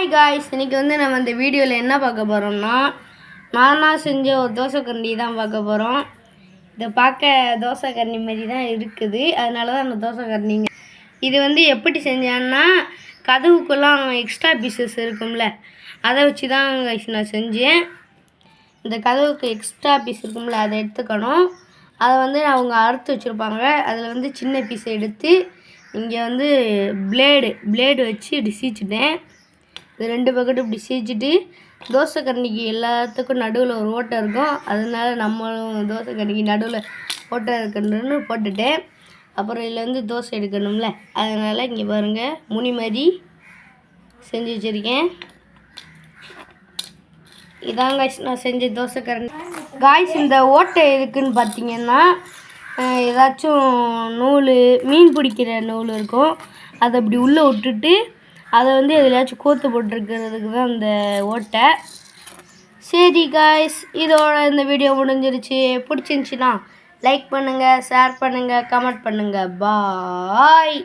Hi guys இன்னைக்கு வந்து நம்ம இந்த வீடியோவில் என்ன பார்க்க போகிறோம்னா நானாக செஞ்ச ஒரு தோசை தான் பார்க்க போகிறோம் இதை பார்க்க தோசை மாதிரி தான் இருக்குது. அதனால தான் அந்த தோசை இது வந்து எப்படி செஞ்சேன்னா கதவுக்குலாம் எக்ஸ்ட்ரா பீசஸ் இருக்கும்ல அதை வச்சு தான் guys நான் செஞ்சேன். இந்த கதவுக்கு எக்ஸ்ட்ரா பீஸ் இருக்கும்ல அதை எடுத்துக்கணும். அதை வந்து அவங்க அறுத்து வச்சுருப்பாங்க. அதில் வந்து சின்ன பீஸை எடுத்து இங்கே வந்து பிளேடு பிளேடு வச்சு இப்படி இது ரெண்டு பக்கெட்டும் இப்படி சீச்சிட்டு தோசை கரண்டிக்கு எல்லாத்துக்கும் நடுவில் ஒரு ஓட்டை இருக்கும். அதனால நம்மளும் தோசை கரண்டிக்கு நடுவில் ஓட்டை இருக்கணும்னு போட்டுட்டேன். அப்புறம் இதில் வந்து தோசை எடுக்கணும்ல. அதனால் இங்கே பாருங்கள் முனி மாதிரி செஞ்சு வச்சுருக்கேன். இதான் காய்ஸ் நான் செஞ்ச தோசை கரண்டி காய்ஸ் இந்த ஓட்டை எதுக்குன்னு பார்த்தீங்கன்னா ஏதாச்சும் நூல் மீன் பிடிக்கிற நூல் இருக்கும். அதை அப்படி உள்ளே விட்டுட்டு அதை வந்து எதுலையாச்சும் கோத்து போட்டிருக்கிறதுக்கு தான் இந்த ஓட்டை. சரி காய்ஸ் இதோட இந்த வீடியோ முடிஞ்சிருச்சு. பிடிச்சிருந்துச்சின்னா லைக் பண்ணுங்கள் ஷேர் பண்ணுங்கள் கமெண்ட் பண்ணுங்கள் பாய்